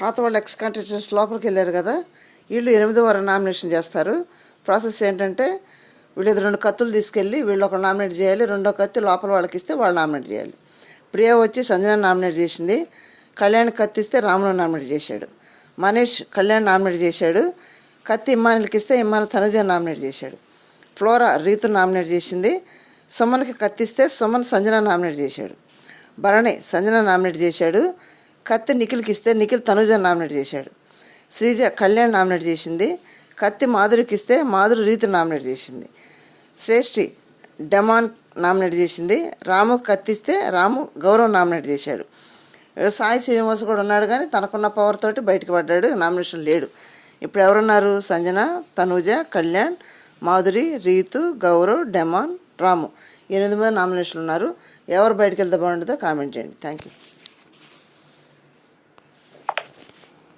పాత వాళ్ళు X contestants లోపలికి వెళ్ళారు కదా వీళ్ళు ఎనిమిదో వారం నామినేషన్ చేస్తారు. ప్రాసెస్ ఏంటంటే వీళ్ళు రెండు కత్తులు తీసుకెళ్ళి వీళ్ళు ఒక నామినేట్ చేయాలి రెండో కత్తి లోపల వాళ్ళకి ఇస్తే వాళ్ళు నామినేట్ చేయాలి. ప్రియ వచ్చి సంజన నామినేట్ చేసింది కళ్యాణ్ కత్తి ఇస్తే రాములు నామినేట్ చేశాడు. మనీష్ కళ్యాణ్ నామినేట్ చేశాడు కత్తి ఇమ్మానులకి ఇస్తే ఇమ్మాను తనుజ నామినేట్ చేశాడు. ఫ్లోరా రీతు నామినేట్ చేసింది సుమన్కి కత్తిస్తే సుమన్ సంజన నామినేట్ చేశాడు. భరణి సంజన నామినేట్ చేశాడు కత్తి నిఖిల్కి ఇస్తే నిఖిల్ తనుజ నామినేట్ చేశాడు. శ్రీజ కళ్యాణ్ నామినేట్ చేసింది. కత్తి మాధురికి ఇస్తే మాధురి రీతు నామినేట్ చేసింది. శ్రేష్ఠి డెమాన్ నామినేట్ చేసింది. రాము కత్తిస్తే రాము గౌరవ్ నామినేట్ చేశాడు. సాయి శ్రీనివాస్ కూడా ఉన్నాడు కానీ తనకున్న పవర్ తోటి బయటకు పడ్డాడు. నామినేషన్ లేడు. ఇప్పుడు ఎవరున్నారు? సంజన తనూజ కళ్యాణ్ మాధురి రీతు గౌరవ్ డెమాన్ రాము. ఎనిమిది మంది నామినేషన్లు ఉన్నారు. ఎవరు బయటకు వెళ్తే బాగుంటుందో కామెంట్ చేయండి. Thank you